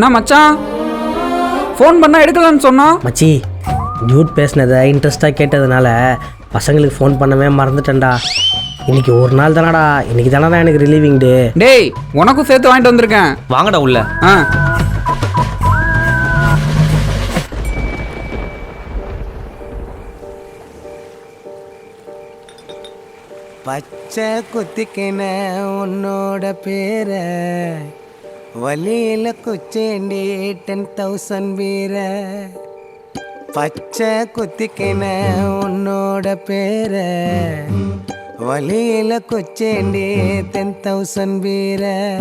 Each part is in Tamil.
நான் மச்சான் ஃபோன் பண்ணா எடுக்கலன்னு சொன்னோம் மச்சி டியூட் பேசினதை இன்ட்ரெஸ்டாக கேட்டதுனால பசங்களுக்கு ஃபோன் பண்ணவே மறந்துட்டேன்டா. இன்னைக்கு ஒரு நாள் தானடா இன்னைக்கு தானடா எனக்கு ரிலீவிங் டே டேய் உனக்கும் சேர்த்து வாங்கிட்டு வந்திருக்கேன். வாங்கடா உள்ள. ஆ. பச்சை குத்திக்கின உன்னோட பேர. வழியில குச்சேண்டி டென் தௌசண்ட் வீர. பச்சை குத்திக்கின உன்னோட பேர. வழியில குச்சேண்டி டென் தௌசண்ட் வீர.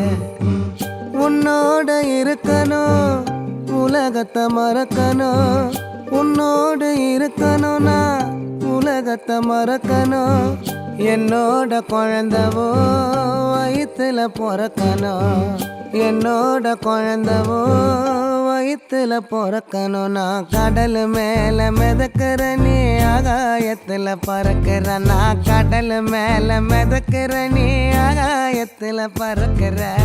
உன்னோட இருக்கணும் உலகத்தை மறக்கணும். உன்னோடு இருக்கணும்னா உலகத்தை மறக்கணும். என்னோட குழந்தவோ வயிற்றுல பிறக்கணும். என்னோட குழந்தவோ வயிற்றுல பிறக்கணும். நான் கடல் மேல மிதக்கிற நீ ஆகாயத்துல பறக்கிற. நான் கடல் மேல மிதக்கிற நீ ஆகாயத்துல பறக்கிற.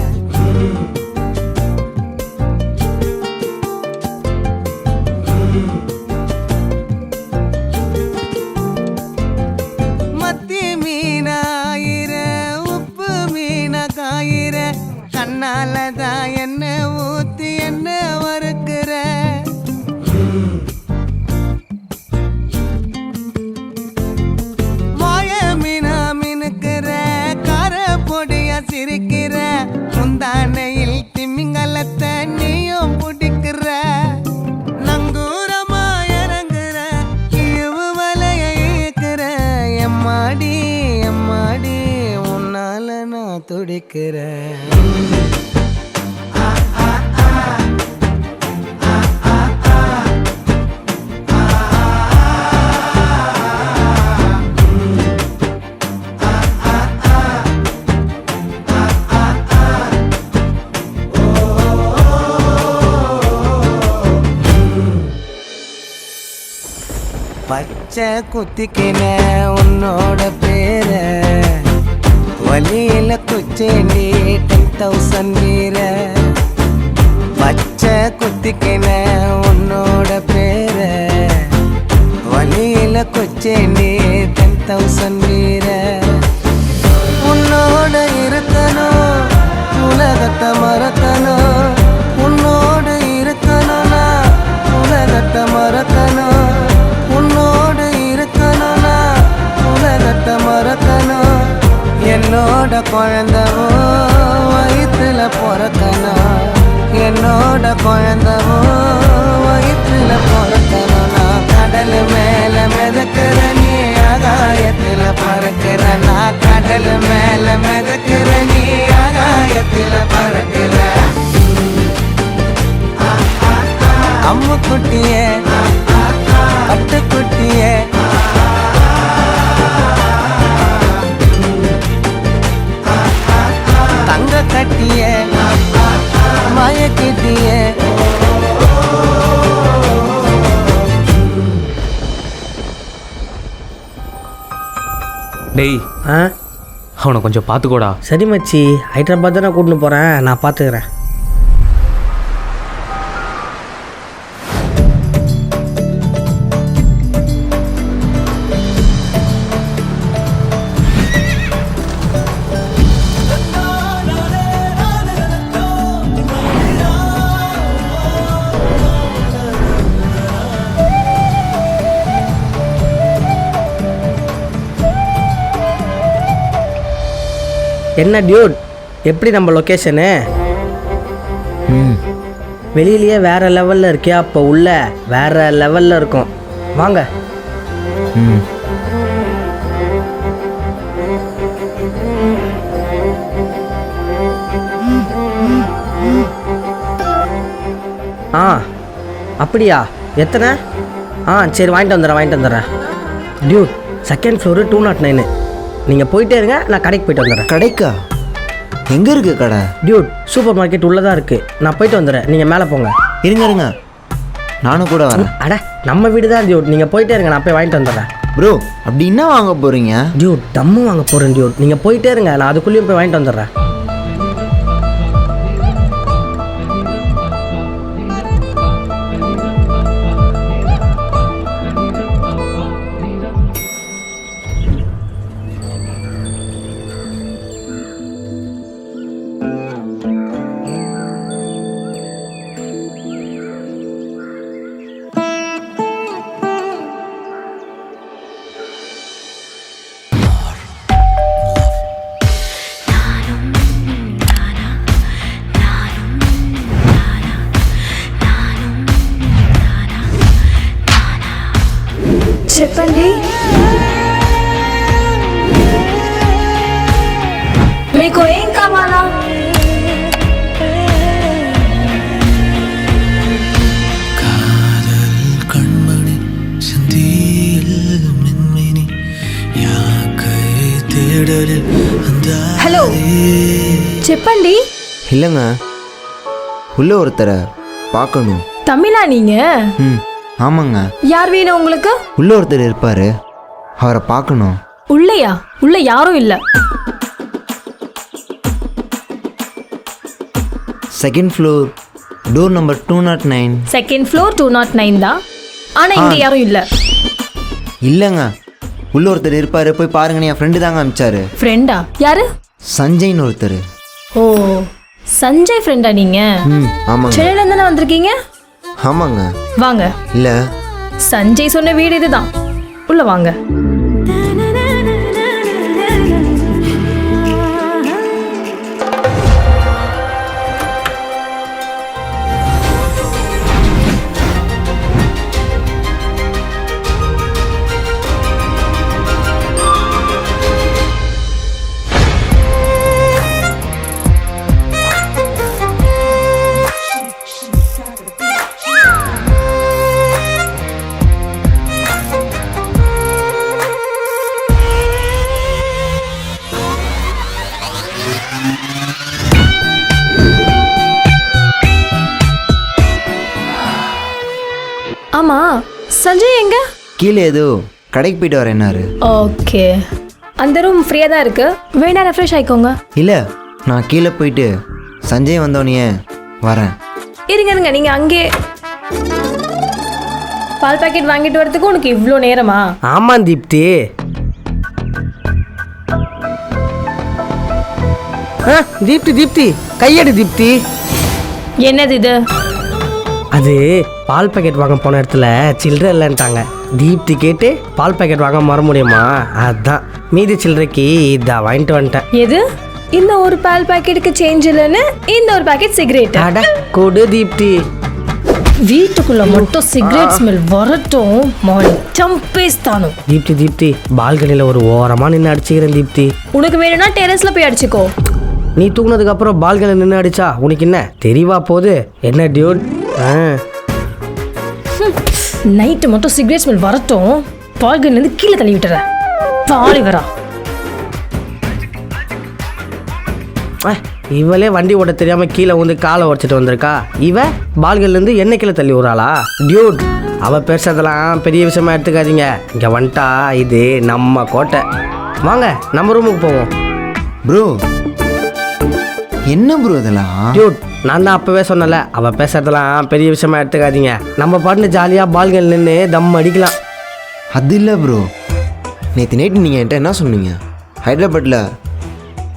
பச்சை குத்திக்கின உன்னோட பேர. வழியில குச்சேண்டி டென் தௌசண்ட் நீர வச்ச குத்திக்கின உன்னோட பேர. வழியில குச்சேண்டி டென் தௌசண்ட் நீர உன்னோட இருக்கணும் உலகத்தை மறக்கணும். உன்னோடு இருக்கணும்னா உலகத்தை மறக்கணும். குழந்தவோ வயிற்றுல பிறக்கணும். என்னோட குழந்தவோ வயிற்றுல பிறக்கணும் நான் கடல் மேல மிதக்கிற நீ ஆகாயத்துல பறக்கிற. நான் கடல் மேல மிதக்கிற நீ ஆகாயத்துல பறக்கிற. அம்முக்குட்டியே பட்டுக்குட்டி பட்டு குட்டியே மயக்கிட்டியே. டேய் ஆ? அவனை கொஞ்சம் பார்த்துக்கோடா. சரி மச்சி ஹைதராபாத் தானே கூட்டின்னு போகிறேன் நான் பார்த்துக்கிறேன். என்ன டியூட் எப்படி நம்ம லொக்கேஷனு ம். வெளியிலயே வேற லெவலில் இருக்கியா? அப்போ உள்ள வேற லெவலில் இருக்கும். வாங்க. ம். ஆ அப்படியா? எத்தனை? ஆ சரி வாங்கிட்டு வந்துடுறேன் வாங்கிட்டு வந்துடுறேன். Dude second floor two nought nine நீங்கள் போயிட்டே இருங்க நான் கடைக்கு போயிட்டு வந்துடுறேன். கடைக்கா? எங்க இருக்கு கடை? டியூட் சூப்பர் மார்க்கெட் உள்ளே தான் இருக்குது நான் போயிட்டு வந்துடுறேன். நீங்கள் மேலே போங்க. இருங்க இருங்க. நானும் கூட வரேன். அட நம்ம வீடு தான் டியூட் நீங்கள் போயிட்டே இருங்க நான் போய் வாங்கிட்டு வந்துடுறேன். ப்ரோ அப்படி என்ன வாங்க போறீங்க? டியூட் தம்மு வாங்க போகிறேன் டியூட் நீங்கள் போயிட்டே இருங்க நான் அதுக்குள்ளேயும் போய் வாங்கிட்டு வந்துடுறேன். హలో చెప్పండి இல்லைங்க உள்ள ஒருத்தரை பார்க்கணும் தமிழா நீங்க ம் ஆமாங்க யார் வேணும் உங்களுக்கு உள்ள ஒருத்தர் இருப்பார் அவரை பார்க்கணும் உள்ளையா உள்ள யாரும் இல்ல second floor door number two nought nine second floor two nought nine தான் ஆனா இங்க யாரும் இல்ல இல்லைங்க உள்ள ஒருத்தர் இருப்பார் போய் பாருங்கன்னு என் ஃப்ரெண்டு தாங்க அமிச்சாரு ஃப்ரெண்டா யாரு? சஞ்சய்னு ஒருத்தர். ஓ சஞ்சய் ஃப்ரெண்டா நீங்க? ம் ஆமாங்க. சென்னையில இருந்து தானே வந்திருக்கீங்க? ஆமாங்க. வாங்க. இல்லை. சஞ்சய் சொன்ன வீடு இதுதான். உள்ள வாங்க. ஆமா சஞ்சய் எங்க? கீழே ஏதோ கடைக்கு போயிட்டு வரேன்னாரு ஓகே. அந்த ரூம் ஃப்ரீயாக தான் இருக்கு. வேணா ரெஃப்ரெஷ் ஆயிக்கோங்க. இல்லை நான் கீழே போயிட்டு சஞ்சய் வந்தோடனே வரேன். இருங்க இருங்க நீங்க அங்கே பால் பாக்கெட் வாங்கிட்டு வரதுக்கு உனக்கு இவ்வளோ நேரமா? ஆமாம் தீப்தி. ஆ தீப்தி தீப்தி. கையெடு தீப்தி. என்னது இது? அது பால் பாக்கெட் வாங்க போன இடத்துல சில்லறை இல்லைன்ட்டாங்க. தீப்தி கேட்டு பால் பாக்கெட் வாங்க மற முடியுமா? அதான். மீதி சில்லறைக்கு இதான் வாங்கிட்டு வந்துட்டேன். எது? இந்த ஒரு பால் பாக்கெட்டுக்கு சேஞ்ச் இல்லைன்னு இந்த ஒரு பாக்கெட் சிகரெட் அட கொடு தீப்தி. வீட்டுக்குள்ள மட்டும் சிகரெட் ஸ்மெல் வரட்டும். மாடி சம்பேஸ்தானும் தீப்தி தீப்தி பால்கனியில் ஒரு ஓரமாக நின்று அடிச்சுக்கிறேன் தீப்தி. உனக்கு வேணும்னா டெரஸ்ல போய் அடிச்சுக்கோ. நீ தூங்குனதுக்கு அப்புறம் பால்கனில் நின்று அடிச்சா உனக்கு என்ன? தெரியவா போகுது? என்ன டியூட் நைட்டு மட்டும் சிகரெட் ஸ்மெல் வரட்டும். பால்கன்ல இருந்து கீழே தள்ளி விட்டுறேன். பாலி வரா. இவளே வண்டி ஓட்ட தெரியாம கீழே வந்து காலை உடச்சிட்டு வந்திருக்கா? இவ பால்கள்ல இருந்து என்ன கீழே தள்ளி விடுறாளா? டியூட் அவ பேசுறதெல்லாம் பெரிய விஷயமா எடுத்துக்காதீங்க. இங்க வந்துட்டா இது நம்ம கோட்டை. வாங்க நம்ம ரூமுக்கு போவோம். ப்ரோ என்ன ப்ரோ இதெல்லாம்? டியூட் நான் தான் அப்பவே சொன்னல அவ பேசுறதெல்லாம் பெரிய விஷயமா எடுத்துக்காதீங்க. நம்ம பாட்டு ஜாலியா பால்கள் நின்று தம் அடிக்கலாம். அது இல்லை ப்ரோ நேற்று நைட்டு நீங்கள் என்கிட்ட என்ன சொன்னீங்க? ஹைதராபாத்தில்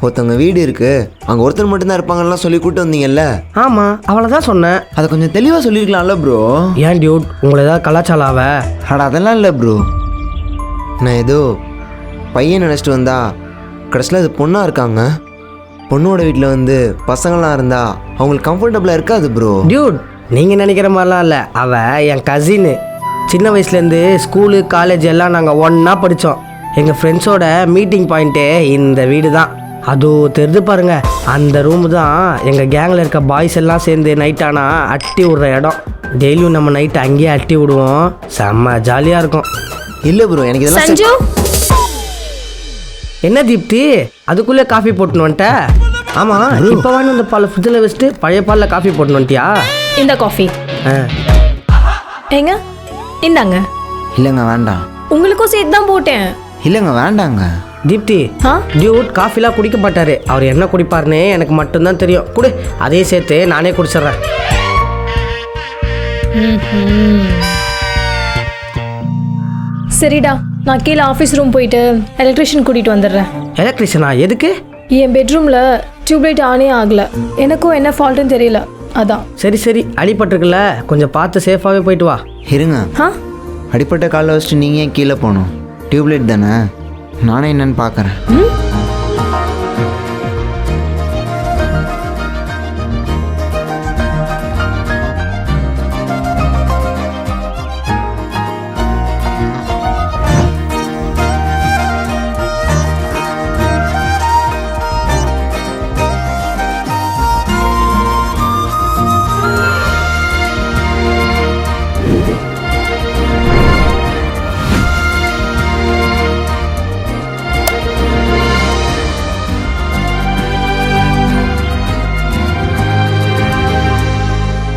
ஒருத்தவங்க வீடு இருக்கு அங்கே ஒருத்தர் மட்டும்தான் இருப்பாங்கலாம் சொல்லி கூட்டு வந்தீங்கல்ல? ஆமா அவளை தான் சொன்னேன். அதை கொஞ்சம் தெளிவாக சொல்லியிருக்கலாம்ல ப்ரோ ஏன் டியூட் உங்களை ஏதாவது கலாச்சாலாவ? அட அதெல்லாம் இல்லை ப்ரோ நான் ஏதோ பையன் நினச்சிட்டு வந்தா கடைசியில் அது பொண்ணாக இருக்காங்க. பொண்ணோட வீட்டில் வந்து பசங்களாம் இருந்தா அவங்களுக்கு கம்ஃபர்டபுளாக இருக்காது ப்ரோ டியூட் நீங்க நினைக்கிற மாதிரிலாம் இல்லை. அவ என் கசின்னு சின்ன வயசுலேருந்து ஸ்கூலு காலேஜ் எல்லாம் நாங்கள் ஒன்றா படித்தோம் எங்கள் ஃப்ரெண்ட்ஸோட மீட்டிங் பாயிண்ட்டே இந்த வீடு தான். அதோ தெரிஞ்சு பாருங்க. அந்த ரூம் தான் எங்கள் கேங்கில் இருக்க பாய்ஸ் எல்லாம் சேர்ந்து நைட் ஆனால் அட்டி விடுற இடம். டெய்லியும் நம்ம நைட் அங்கேயே அட்டி விடுவோம். செம்ம ஜாலியாக இருக்கும். இல்லை ப்ரோ எனக்கு இதெல்லாம் சஞ்சு? என்ன தீப்தி? அதுக்குள்ளே காஃபி போட்டுன்னு வந்துட்ட? ஆமாம் இப்போ வாங்கி அந்த பாலை ஃப்ரிட்ஜில் வச்சுட்டு பழைய பாலில் காஃபி போட்டுன்னு வந்துட்டியா? இந்த காஃபி. ஆ. ஏங்க இந்தாங்க. இல்லைங்க வேண்டாம். உங்களுக்கும் சேர்த்து தான் போட்டேன். இல்லைங்க வேண்டாங்க. தீப்தி ஆ? டியூட் காஃபிலாம் குடிக்க மாட்டாரு. அவர் என்ன குடிப்பாருன்னு எனக்கு மட்டும்தான் தெரியும். குடு அதே சேர்த்து நானே குடிச்சிடுறேன். சரிடா. நான் கீழே ஆஃபீஸ் ரூம் போயிட்டு எலக்ட்ரிஷியன் கூட்டிட்டு வந்துடுறேன். எலக்ட்ரிஷனா எதுக்கு? என் பெட்ரூம்ல டியூப்லைட் ஆனே ஆகல. எனக்கும் என்ன ஃபால்ட்டுன்னு தெரியல. அதான். சரி சரி. அடிபட்டிருக்குல்ல. கொஞ்சம் பார்த்து சேஃபாகவே போயிட்டு வா. இருங்க. ஆ? அடிப்பட்ட காலில் வச்சுட்டு நீங்கள் ஏன் கீழே போகணும்? டியூப்லைட் தானே? நானே என்னன்னு பார்க்குறேன்.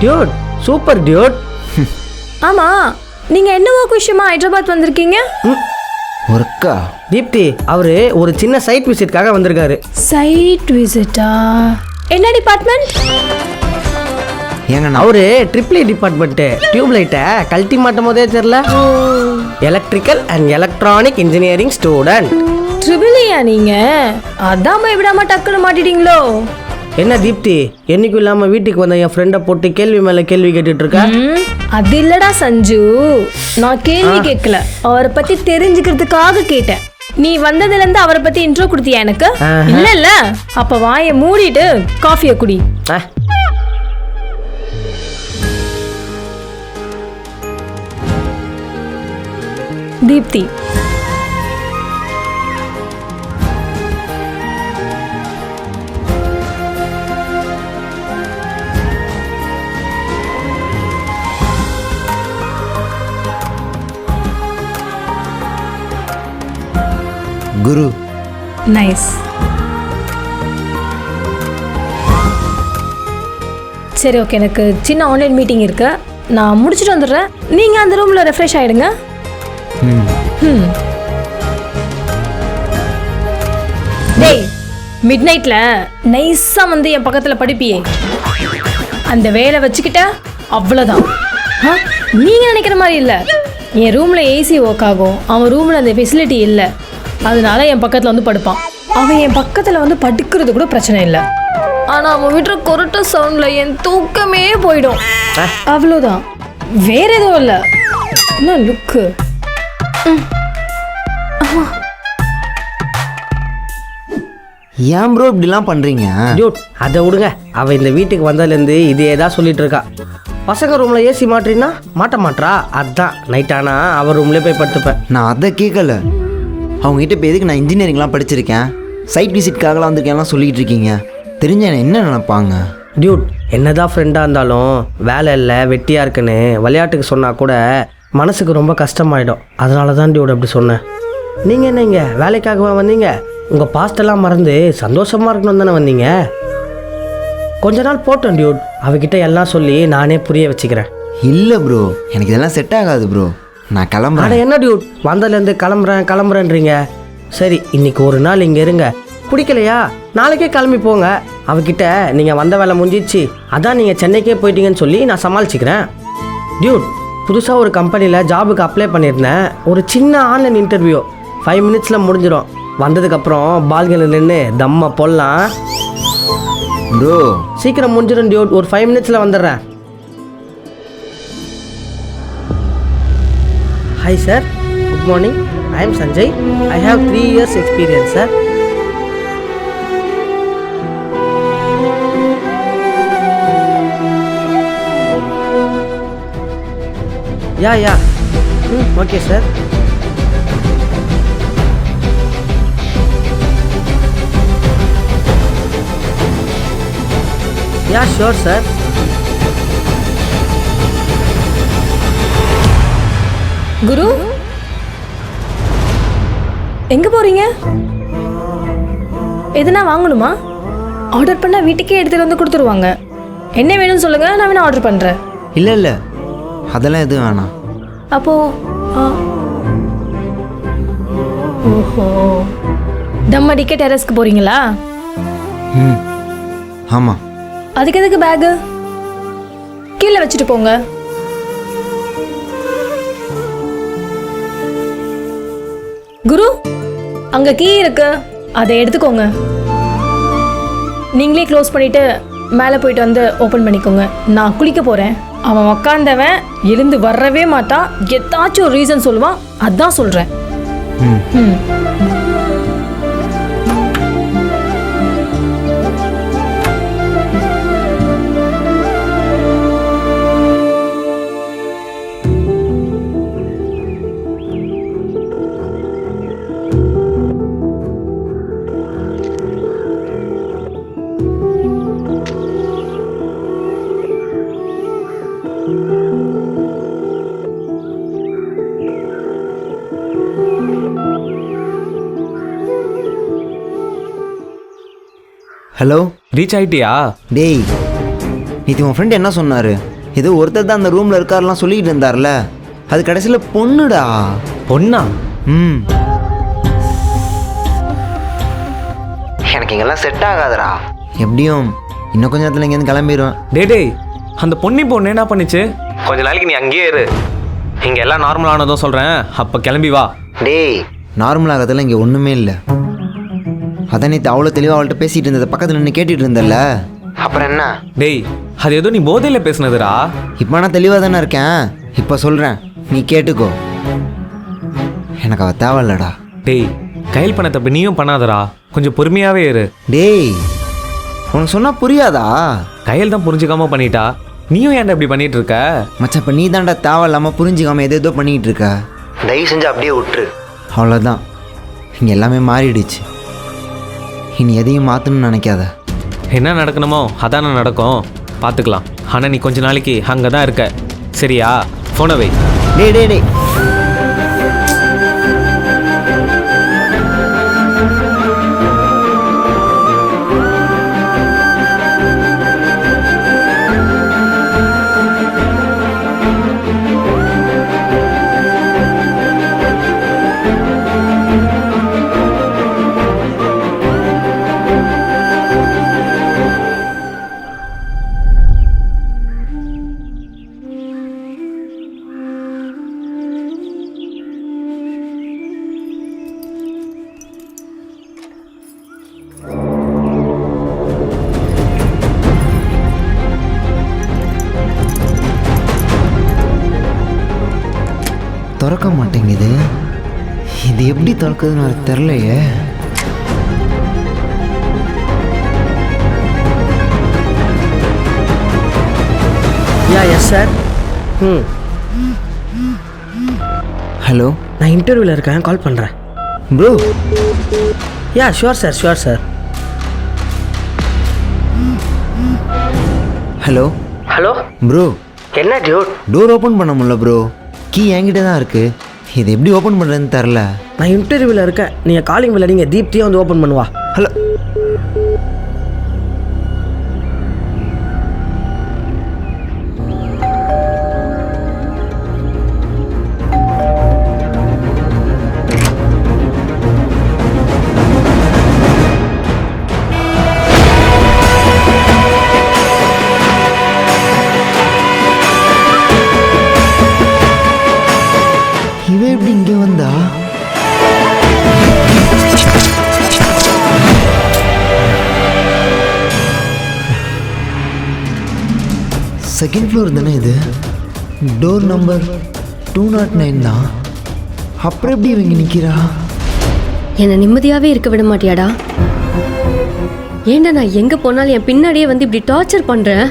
Dude super Dude. ஆமா நீங்க என்ன ஒர்க் விஷயமா ஹைதராபாத் வந்திருக்கீங்க? ஒர்க்கா? தீப்தி அவரு ஒரு சின்ன சைட் விசிட்காக வந்திருக்காரு. சைட் விசிட்டா என்ன டிபார்ட்மெண்ட் ஏங்க அவரு ட்ரிபிள் டிபார்ட்மெண்ட்டு டியூப் லைட்டை கழட்டி மாட்டும் போதே தெரில. Electrical and electronic engineering student ட்ரிபிளியா நீங்க? அதான் பயப்படாம டக்குன்னு மாட்டிட்டீங்களோ? என்ன தீப்தி என்னைக்கும் இல்லாம வீட்டுக்கு வந்த என் ஃப்ரெண்டை போட்டு கேள்வி மேல கேள்வி கேட்டுட்டு இருக்க அது இல்லடா சஞ்சு. நான் கேள்வி கேட்கல. அவரை பத்தி தெரிஞ்சுக்கிறதுக்காக கேட்டேன். நீ வந்ததுல இருந்து அவரை பத்தி இன்ட்ரோ கொடுத்தியா எனக்கு? இல்ல இல்ல அப்ப வாயை மூடிட்டு காஃபியை குடி. தீப்தி குரு. நைஸ் சரி ஓகே எனக்கு சின்ன ஆன்லைன் மீட்டிங் இருக்கு. நான் முடிச்சுட்டு வந்துடுறேன். நீங்க அந்த ரூம்ல ரெஃப்ரெஷ் ஆயிடுங்க. ம். டேய் மிட் நைட்ல நைஸா வந்து என் பக்கத்துல படிப்பியே. அந்த வேலை வச்சுக்கிட்ட அவ்வளோதான் ஆ, நீங்க நினைக்கிற மாதிரி இல்ல. என் ரூம்ல ஏசி ஒர்க் ஆகும். அவன் ரூம்ல அந்த ஃபெசிலிட்டி இல்லை. அதனால என் பக்கத்துல வந்து படுப்பான். அவன் என் பக்கத்துல வந்து படுக்கிறது கூட பிரச்சனை இல்லை. ஆனா அவன் விடுற கொரட்ட சவுண்ட்ல என் தூக்கமே போயிடும். அவ்வளோதான் வேற எதுவும் இல்லை. என்ன லுக்கு ஏன் ப்ரோ இப்படிலாம் பண்ணுறீங்க டியூட் அதை விடுங்க. அவ இந்த வீட்டுக்கு வந்ததுலேருந்து இதே தான் சொல்லிட்டு இருக்கா. பசங்க ரூம்ல ஏசி மாட்டினா மாட்ட மாட்றா? அதான். நைட் ஆனா அவ ரூம்லயே போய் படுத்துப்பேன். நான் அதை கேட்கல அவங்ககிட்ட இப்போ எதுக்கு நான் இன்ஜினியரிங்லாம் படிச்சிருக்கேன்? சைட் விசிட்காகலாம் வந்திருக்கேன்லாம் சொல்லிக்கிட்டு இருக்கீங்க. தெரிஞ்ச என்ன என்ன நினைப்பாங்க? டியூட் என்னதான் ஃப்ரெண்டாக இருந்தாலும் வேலை இல்லை வெட்டியாக இருக்குன்னு விளையாட்டுக்கு சொன்னால் கூட மனசுக்கு ரொம்ப கஷ்டமாயிடும். அதனால தான் டியூட் அப்படி சொன்னேன். நீங்கள் என்ன இங்கே? வேலைக்காகவா வந்தீங்க? உங்கள் பாஸ்டெல்லாம் மறந்து சந்தோஷமாக இருக்கணும் தானே வந்தீங்க? கொஞ்ச நாள் போட்டோம் டியூட் அவகிட்ட எல்லாம் சொல்லி நானே புரிய வச்சுக்கிறேன். இல்லை ப்ரோ எனக்கு இதெல்லாம் செட் ஆகாது ப்ரோ நான் கிளம்புறேன். என்ன டியூட் வந்ததுலேருந்து கிளம்புறேன் கிளம்புறேன்றீங்க? சரி இன்னைக்கு ஒரு நாள் இங்கே இருங்க. பிடிக்கலையா? நாளைக்கே கிளம்பி போங்க. அவகிட்ட நீங்கள் வந்த வேலை முடிஞ்சிச்சு. அதான் நீங்கள் சென்னைக்கே போயிட்டீங்கன்னு சொல்லி நான் சமாளிச்சுக்கிறேன். டியூட் புதுசாக ஒரு கம்பெனியில் ஜாபுக்கு அப்ளை பண்ணியிருந்தேன். ஒரு சின்ன ஆன்லைன் இன்டர்வியூ ஃபைவ் மினிட்ஸில் முடிஞ்சிடும். வந்ததுக்கப்புறம் பால்கனில் நின்று தம்மா போடலாம் ப்ரோ சீக்கிரம் முடிஞ்சிடும் டியூட் ஒரு ஃபைவ் மினிட்ஸில் வந்துடுறேன். Hi sir, good morning. I am Sanjay. I have 3 years experience sir. Yeah, yeah. Hmm, okay sir. Yeah, sure sir. குரு? எங்க போறீங்க? எதுனா வாங்கணுமா? ஆர்டர் பண்ணா வீட்டுக்கே எடுத்துட்டு வந்து கொடுத்துருவாங்க. என்ன வேணும்னு சொல்லுங்க நான் வேணா ஆர்டர் பண்றேன். இல்லை இல்லை. அதெல்லாம் எதுவும் வேணாம். அப்போ ஆ. ஓஹோ. தம் அடிக்க டெரஸ்க்கு போறீங்களா? ம். ஆமாம் அதுக்கு எதுக்கு பேகு கீழே வச்சுட்டு போங்க. குரு அங்க கீ இருக்கு. அதை எடுத்துக்கோங்க. நீங்களே க்ளோஸ் பண்ணிட்டு மேலே போயிட்டு வந்து ஓப்பன் பண்ணிக்கோங்க. நான் குளிக்க போறேன். அவன் உக்காந்தவன் எழுந்து வரவே மாட்டான். ஏதாச்சும் ஒரு ரீசன் சொல்லுவான். அதான் சொல்றேன். ம். ரீச் ஆயிட்டியா? டேய் நேற்று உன் ஃப்ரெண்ட் என்ன சொன்னார்? ஏதோ ஒருத்தர் தான் அந்த ரூமில் இருக்காருலாம் சொல்லிக்கிட்டு இருந்தார்ல. அது கடைசியில் பொண்ணுடா. பொண்ணா? ம். எனக்கு இங்கெல்லாம் செட் ஆகாதுடா. எப்படியும் இன்னும் கொஞ்ச நேரத்தில் இங்கேருந்து கிளம்பிடுவேன் டே டேய் அந்த பொண்ணி பொண்ணு என்ன பண்ணுச்சு? கொஞ்ச நாளைக்கு நீ அங்கேயே இரு. இங்க எல்லாம் நார்மல் ஆனதும் சொல்றேன். அப்ப கிளம்பி வா. டேய் நார்மல் ஆகிறதுல இங்கே ஒன்றுமே இல்லை. அதான் நேற்று அவ்வளோ தெளிவாக அவள்கிட்ட பேசிகிட்டு இருந்ததை பக்கத்தில் நின்று கேட்டுட்டு இருந்தல்ல அப்புறம் என்ன? டேய் அது ஏதோ நீ போதையில பேசுனதுடா. இப்போ நான் தெளிவாக தானே இருக்கேன். இப்போ சொல்கிறேன் நீ கேட்டுக்கோ. எனக்கு அவள் தேவையில்லடா. டேய் கையில் பண்ண தப்பு நீயும் பண்ணாதடா. கொஞ்சம் பொறுமையாவே இரு. டேய் உனக்கு சொன்னால் புரியாதா? கையில் தான் புரிஞ்சுக்காம பண்ணிட்டா. நீயும் ஏன்டா இப்படி பண்ணிட்டு இருக்க? மச்சான் இப்போ நீ தான்டா தேவையில்லாமல் புரிஞ்சுக்காம எது ஏதோ பண்ணிக்கிட்டு இருக்க. தயவு செஞ்சு அப்படியே விட்டுரு. அவ்வளோதான் இங்கே எல்லாமே மாறிடுச்சு. இனி எதையும் மாற்றணும்னு நினைக்காத. என்ன நடக்கணுமோ அதானே நடக்கும். பார்த்துக்கலாம். ஆனால் நீ கொஞ்ச நாளைக்கு அங்கே தான் இருக்க. சரியா? ஃபோனை வை. டேய் டேய் டேய். திறக்க மாட்டேங்குது. இது எப்படி திறக்குதுன்னு எனக்கு தெரிலையே yeah yes sir hmm hello நான் இன்டர்வியூவில் இருக்கேன் கால் பண்ணுறேன் bro yeah sure sir sure sir hello hello bro என்ன டியூட் டோர் ஓப்பன் பண்ண முடியல ப்ரோ கீ என்கிட்ட தான் இருக்கு. இது எப்படி ஓப்பன் பண்ணுறதுன்னு தெரில நான் இன்டர்வியூவில் இருக்கேன். நீங்கள் காலிங் பில் நீங்கள் தீப்தியும் வந்து ஓப்பன் பண்ணுவா. ஹலோ செகண்ட் ஃப்ளோர் தானே இது? Door number two nought nine தான். அப்புறம் எப்படி இவங்க நிற்கிறா என்னை நிம்மதியாகவே இருக்க விட மாட்டியாடா. ஏன்டா நான் எங்கே போனாலும் என் பின்னாடியே வந்து இப்படி டார்ச்சர் பண்ணுறேன்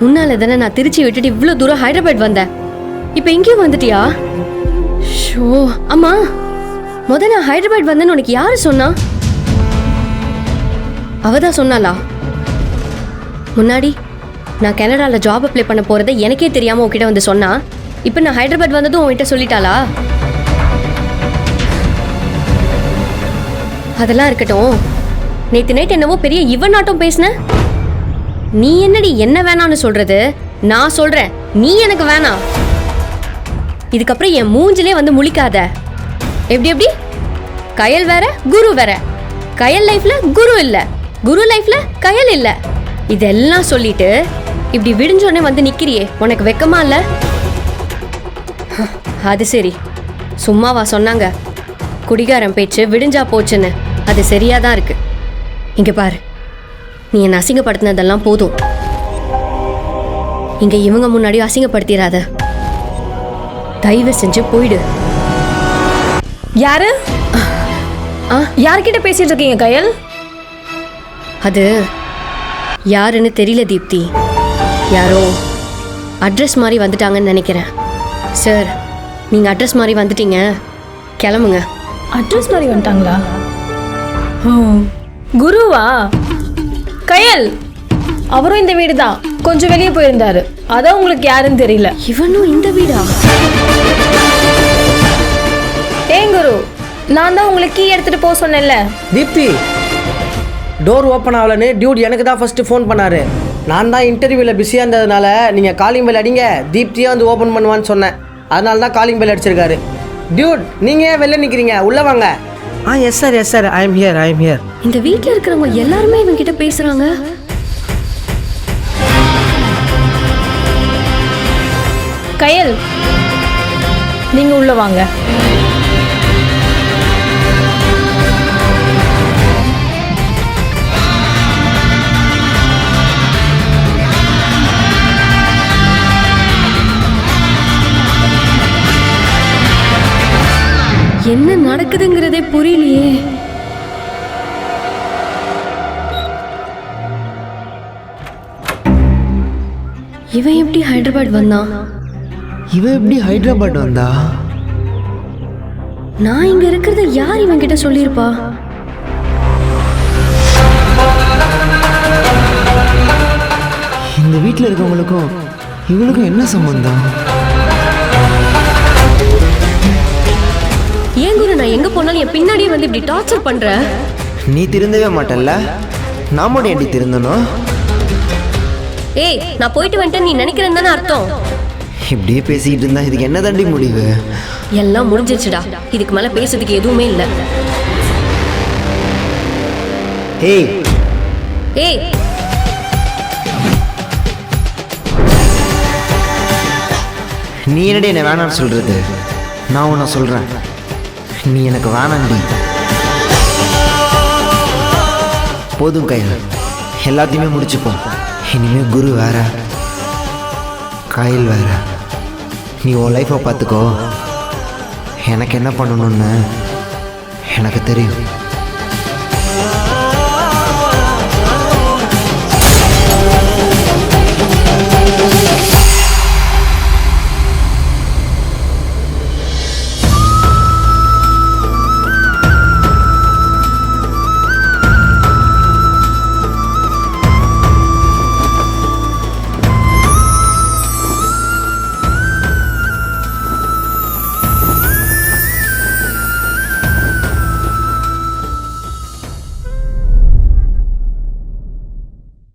முன்னால் தானே நான் திருச்சி விட்டுட்டு இவ்வளோ தூரம் ஹைதராபாத் வந்தேன். இப்போ இங்கேயும் வந்துட்டியா? ஷோ அம்மா முத நான் ஹைதராபாத் வந்தேன்னு உனக்கு யார் சொன்னா? அவதான் சொன்னாளா? முன்னாடி நான் கனடாவில் ஜாப் அப்ளை பண்ண போகிறத எனக்கே தெரியாமல் உங்ககிட்ட வந்து சொன்னா. இப்போ நான் ஹைதராபாத் வந்ததும் உன்கிட்ட சொல்லிட்டாளா? அதெல்லாம் இருக்கட்டும். நேற்று நைட் என்னவோ பெரிய இவன் நாட்டம் பேசின? நீ என்னடி என்ன வேணாம்னு சொல்றது? நான் சொல்றேன். நீ எனக்கு வேணாம். இதுக்கப்புறம் என் மூஞ்சிலே வந்து முழிக்காத. எப்படி எப்படி? கயல் வேற குரு வேற. கயல் லைஃப்ல குரு இல்ல. குரு லைஃப்ல கயல் இல்ல. இதெல்லாம் சொல்லிட்டு இப்படி விடிஞ்சோடனே வந்து நிக்கிறியே. உனக்கு வெக்கமா இல்ல? அது சரி. சும்மாவா சொன்னாங்க. குடிகாரன் பேச்சு விடிஞ்சா போச்சுன்னு. அது சரியா தான் இருக்கு. இங்க பாரு. நீ என்னை அசிங்கப்படுத்தினதெல்லாம் போதும். இங்க இவங்க முன்னாடி அசிங்கப்படுத்திடாத தயவு செஞ்சு போயிடு. யாரு? ஆ? யார்கிட்ட பேசிட்டு இருக்கீங்க கயல்? அது யாருன்னு தெரியல தீப்தி. யாரோ அட்ரஸ் மாதிரி வந்துட்டாங்கன்னு நினைக்கிறேன். சார் நீங்கள் அட்ரஸ் மாதிரி வந்துட்டீங்க. கிளம்புங்க. அட்ரஸ் மாதிரி வந்துட்டாங்களா? குருவா? கயல்! அவரும் இந்த வீடு தான். கொஞ்சம் வெளியே போயிருந்தாரு. அதான் உங்களுக்கு யாருன்னு தெரியல. இவனும் இந்த வீடா? ஏன் குரு நான் தான் உங்களுக்கு கீ எடுத்துட்டு போக சொன்னேன்ல. தீப்தி டோர் ஓப்பன் ஆகலன்னு டியூட் எனக்கு தான் ஃபஸ்ட்டு ஃபோன் பண்ணாரு. நான் தான் இன்டர்வியூவில் பிஸியாக இருந்ததுனால நீங்கள் காலிங் பெல் அடிங்க. தீப்தியாக வந்து ஓப்பன் பண்ணுவான்னு சொன்னேன். அதனால தான் காலிங் பெல் அடிச்சிருக்காரு. டியூட் நீங்கள் ஏன் வெளில நிற்கிறீங்க உள்ளே வாங்க. ஆ yes sir yes sir I am here I am here இந்த வீட்ல இருக்கிறவங்க எல்லாருமே இவன் கிட்ட பேசுறாங்க. கயல் நீங்க உள்ள வாங்க. என்ன நடக்குதுங்கிறதே புரியலையே. இவன் எப்படி ஹைதராபாத் வந்தான்? இவன் எப்படி ஹைதராபாத் வந்தா? நான் இங்க இருக்கிறத யார் இவன் கிட்ட சொல்லியிருப்பா? இந்த வீட்டில் இருக்கவங்களுக்கும் இவளுக்கும் என்ன சம்பந்தம்? நான் எங்க போனாலும் என் பின்னாடியே வந்து இப்படி டார்ச்சர் பண்ற? நீ திருந்தவே மாட்டல்ல? நான் மட்டும் எப்படி திருந்தணும்? ஏய் நான் போயிட்டு வந்துட்டேன் நீ நினைக்கிறேன்னு தானே அர்த்தம். இப்படியே பேசிக்கிட்டு இருந்தா இதுக்கு என்ன தாண்டி முடிவு? எல்லாம் முடிஞ்சிருச்சுடா. இதுக்கு மேல பேசுறதுக்கு எதுவுமே இல்ல. ஏய். ஏய். நீ என்னடி என்ன வேணாம்னு சொல்றது? நான் உன்னை சொல்றேன். நீ எனக்கு வேணாண்டி. போதும் கையில். எல்லாத்தையுமே முடிச்சுப்போம். இனிமே குரு வேற. காயில் வேற. நீ உன் லைஃப்பை பார்த்துக்கோ. எனக்கு என்ன பண்ணணும்னு எனக்கு தெரியும்.